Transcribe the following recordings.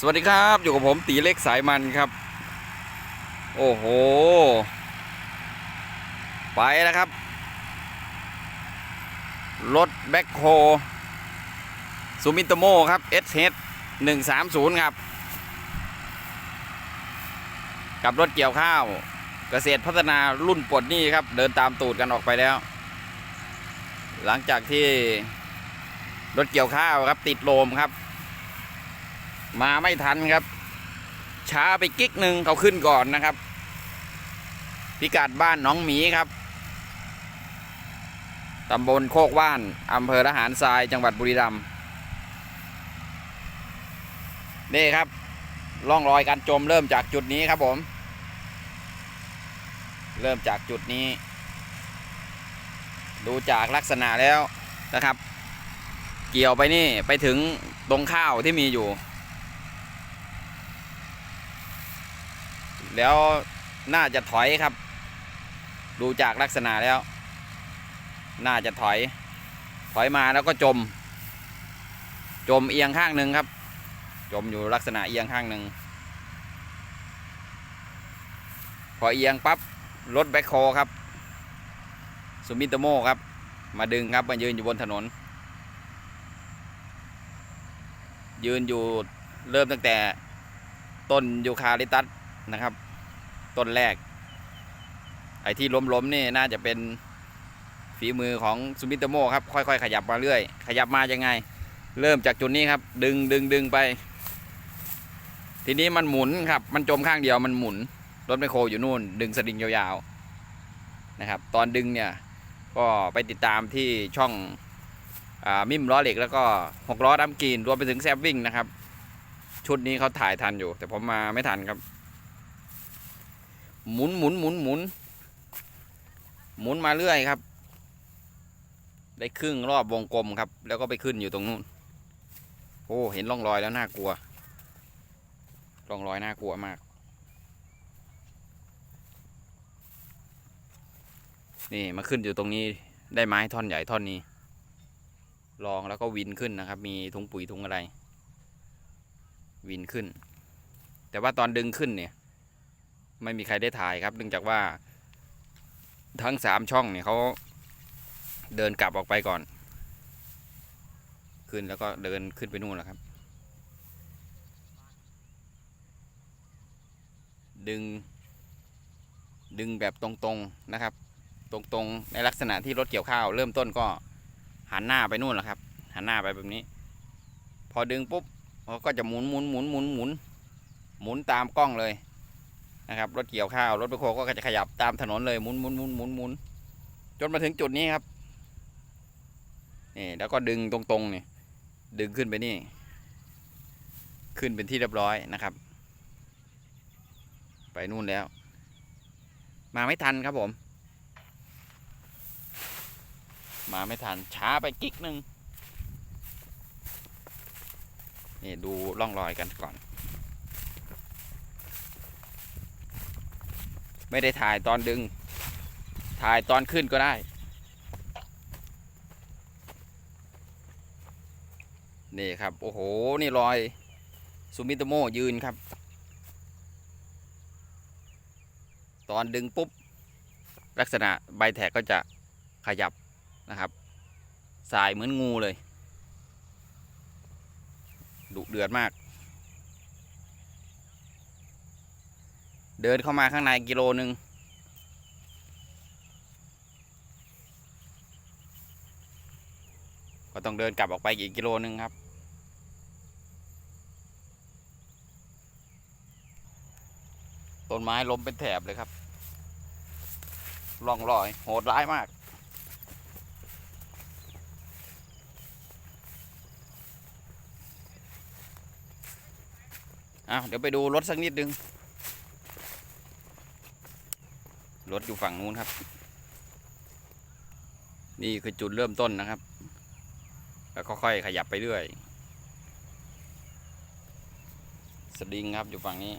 สวัสดีครับอยู่กับผมตีเล็กสายมันครับ โอ้โห ไปแล้วครับ รถแบ็คโฮซูมิโตโมครับ SH 130 ครับ กับรถเกี่ยวข้าวเกษตรพัฒนารุ่นปลดหนี้ครับ เดินตามตูดกันออกไปแล้ว หลังจากที่รถเกี่ยวข้าวครับติดโลมครับ มาไม่ทันครับ ช้าไปกิ๊กหนึ่งเขาขึ้นก่อนนะครับ พิกัดบ้านหน้องหมีครับตำบลโคกว่านอำเภอละหารทรายจังหวัดบุรีรัมย์นี่ครับร่องรอยการจมเริ่มจากจุดนี้ครับผม เริ่มจากจุดนี้ ดูจากลักษณะแล้วนะครับ เกี่ยวไปนี่ไปถึงตรงข้าวที่มีอยู่ แล้วน่าจะถอยครับ ดูจากลักษณะแล้ว น่าจะถอย ถอยมาแล้วก็จม จมเอียงข้างหนึ่งครับ จมอยู่ลักษณะเอียงข้างหนึ่งพอเอียงปั๊บรถแบ็คโฮครับสุมิโตโมครับ มาดึงครับมายืนอยู่บนถนน ยืนอยู่เริ่มตั้งแต่ต้นยูคาลิตัสนะครับ ต้นแรก ไอ้ที่ล้มๆนี่น่าจะเป็นฝีมือของซูมิโตโมครับ ค่อยๆ ขยับมาเรื่อย ขยับมายังไง เริ่มจากจุดนี้ครับ ดึงดึงดึงไป ทีนี้มันหมุนครับ มันจมข้างเดียวมันหมุน รถไมโครอยู่นู่น ดึงสลิงยาวๆนะครับ ตอนดึงเนี่ยก็ไปติดตามที่ช่องอมิมล้อเหล็กแล้วก็หกล้อดัมกีนรวมไปถึงแซฟวิ่งนะครับ ชุดนี้เขาถ่ายทันอยู่ แต่ผมมาไม่ทันครับ หมุนหมุนหมุนหมุนหมุนมาเรื่อยครับ ได้ครึ่งรอบวงกลมครับ แล้วก็ไปขึ้นอยู่ตรงนู้น โอ้เห็นร่องรอยแล้วน่ากลัวร่องรอยน่ากลัวมาก นี่มาขึ้นอยู่ตรงนี้ได้ไม้ท่อนใหญ่ท่อนนี้ ลองแล้วก็วินขึ้นนะครับ มีถุงปุ๋ยถุงอะไร วินขึ้น แต่ว่าตอนดึงขึ้นเนี่ย ไม่มีใครได้ถ่ายครับเนื่องจากว่าทั้งสามช่องเนี่ยเขาเดินกลับออกไปก่อน ขึ้นแล้วก็เดินขึ้นไปนู่นแล้วครับ ดึง ดึงแบบตรงๆนะครับ ตรงๆในลักษณะที่รถเกี่ยวข้าว เริ่มต้นก็หันหน้าไปนู่นแหละครับ หันหน้าไปแบบนี้ พอดึงปุ๊บเขาก็จะหมุนหมุนหมุนหมุนหมุนหมุนตามกล้องเลย นะครับรถเกี่ยวข้าวรถแบคโฮก็จะขยับตามถนนเลยหมุนหมุนหมุนหมุนหมุนจนมาถึงจุดนี้ครับนี่แล้วก็ดึงตรงๆนี่ดึงขึ้นไปนี่ ขึ้นเป็นที่เรียบร้อยนะครับ ไปนู่นแล้ว มาไม่ทันครับผม มาไม่ทันช้าไปกิ๊กหนึ่งนี่ดูร่องรอยกันก่อน ไม่ได้ถ่ายตอนดึง ถ่ายตอนขึ้นก็ได้ นี่ครับ โอ้โห นี่รอยซูมิโตโมยืนครับ ตอนดึงปุ๊บ ลักษณะใบแท็กก็จะขยับนะครับ สายเหมือนงูเลยดุเดือดมาก เดินเข้ามาข้างในกิโลหนึ่งก็ต้องเดินกลับออกไปอีกกิโลหนึ่งครับ ต้นไม้ล้มเป็นแถบเลยครับร่องรอย โหดร้ายมาก อะเดี๋ยวไปดูรถสักนิดนึง รถอยู่ฝั่งนู้นครับ นี่คือจุดเริ่มต้นนะครับ แล้วค่อยๆขยับไปเรื่อย สลิงครับอยู่ฝั่งนี้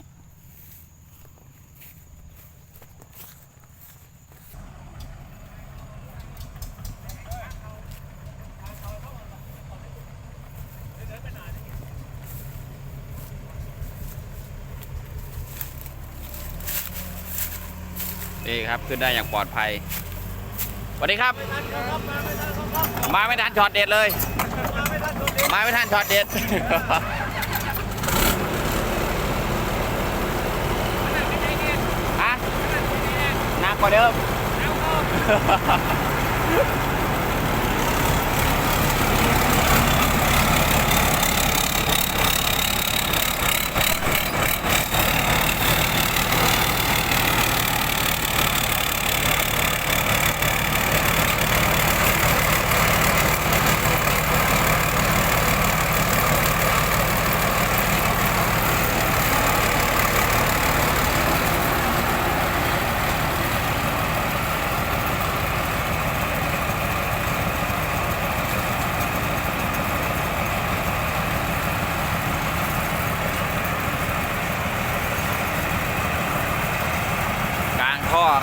นี่ครับขึ้นได้อย่างปลอดภัยสวัสดีครับ มาไม่ทันช็อตเด็ดเลย มาไม่ทันช็อตเด็ดฮะหนักกว่าเดิม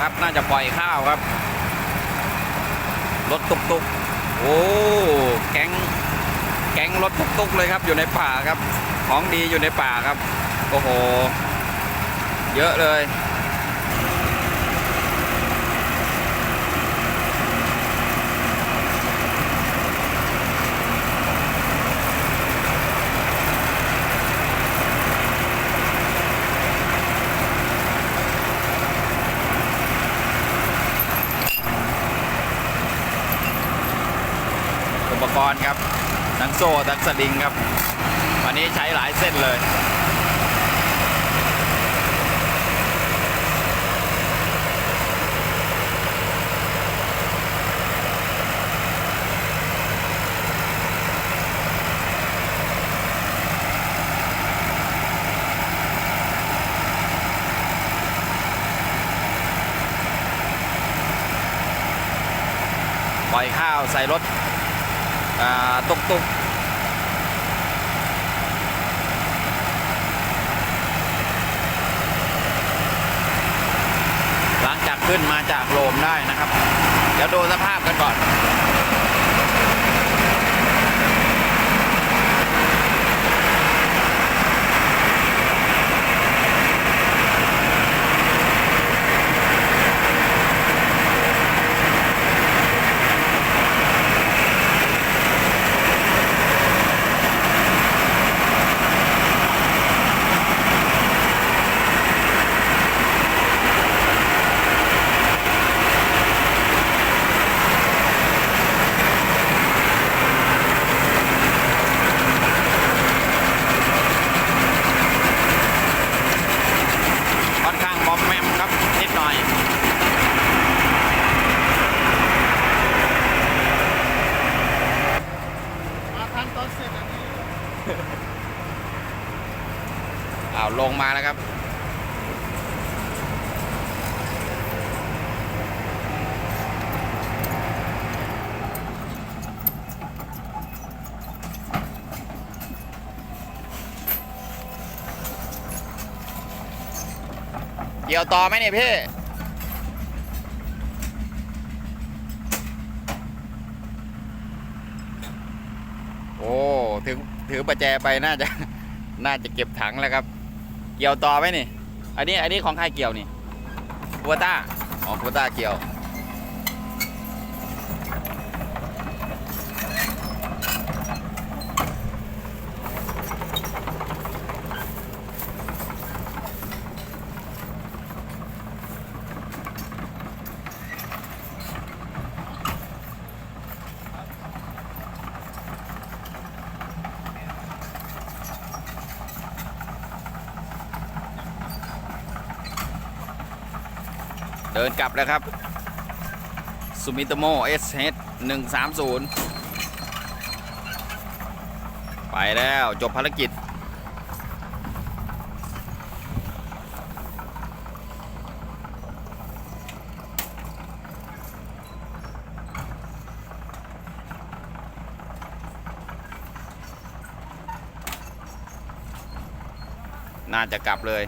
ครับ น่าจะปล่อยข้าวครับ รถตุกตุกๆโอ้แก๊งแก๊งรถตุกตุกๆเลยครับ อยู่ในป่าครับ ของดีอยู่ในป่าครับ โอ้โห เยอะเลย อุปก รณ์ครับทั้งโซ่ทั้งสลิงครับ วันนี้ใช้หลายเส้นเลยปล่อยข้าวใส่รถ ตุกตุกหลังจากขึ้นมาจากโลมได้นะครับ เดี๋ยวดูสภาพกันก่อน ค่อนข้างมอมแมมครับ นิดหน่อย มาทันตอนเสร็จอันนี้ อ้าวลงมาแล้วครับ เกี่ยวต่อไหมเนี่ยพี่โอ้ ถึงถือประแจไปน่าจะ น่าจะเก็บถังแล้วครับ เกี่ยวต่อไหมนี่ อันนี้อันนี้ของใครเกี่ยวนี่กัวต้าอ๋อกัวต้าเกี่ยว เดินกลับแล้วครับซูมิโตโมเอสเหนึ่งสามศูนย์ไปแล้วจบภารกิจ น่าจะกลับเลย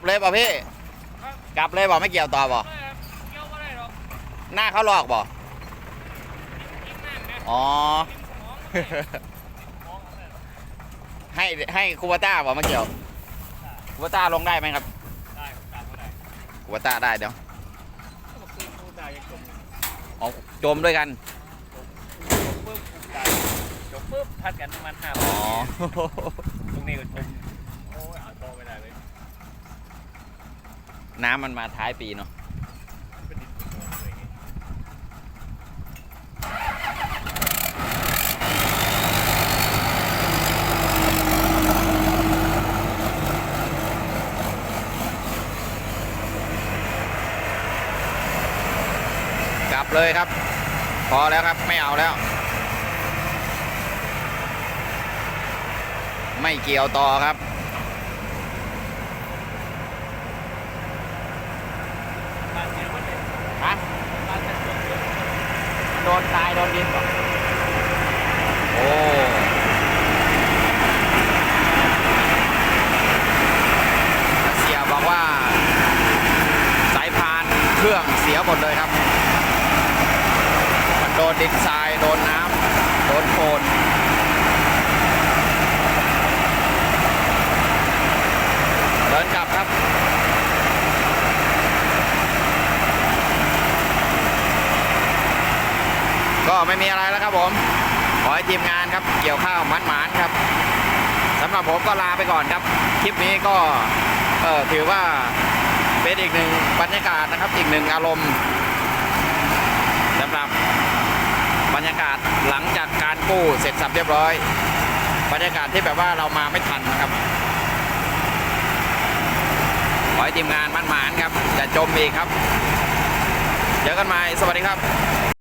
บเลยเปล่าพี่กลับเลยบอกไม่เกี่ยวต่อบ่ไม่ครับเกี่ยวไม่ได้หรอกหน้าเขาหลอกบ่กินน้ำนะอ๋อกินสมองอะไรหรอกอ๋อสมองอะไรหรอกโอ้สมองอะไรหรอกโหสมองอะไรหรอกให้ให้คูวาต้าบอกมาเกี่ยวคูวาต้าลงได้ไหมครับ ได้ตามก็ได้คูวาต้าได้เดี๋ยวก็บอกคือกูได้ยังจมเอาจมด้วยกันจมปุ๊บกูได้จมปุ๊บพัดกันประมาณห้าอ๋อตรงนี้ก็จมโอ้ยเอาโตไม่ได้เลย น้ำมันมาท้ายปีเนาะเป็นดินเป็นโคลนอะไรอย่างเงี้ยกลับเลยครับ พอแล้วครับไม่เอาแล้ว ไม่เกี่ยวต่อครับ บ้านเสียมันเลย ฮะ บ้านจะจมเลย โดนตายโดนดินก่อนโอ้เสียบอกว่า สายพานเครื่องเสียหมดเลยครับ มั นโดนดินทราย โดนน้ำ โดนโคลนเดินกลับครับก็ไม่มีอะไรแล้วครับผม ขอให้ทีมงานครับ เกี่ยวข้าวมันหมานครับสำหรับผมก็ลาไปก่อนครับ คลิปนี้ก็เออถือว่าเป็นอีกหนึ่งบรรยากาศนะครับ อีกหนึ่งอารมณ์สำหรับ หลังจากการกู้เสร็จสับเรียบร้อย บรรยากาศที่แบบว่าเรามาไม่ทันนะครับขอให้ทีมงานมันหมานครับจะจมอีกครับ เจอกันใหม่สวัสดีครับ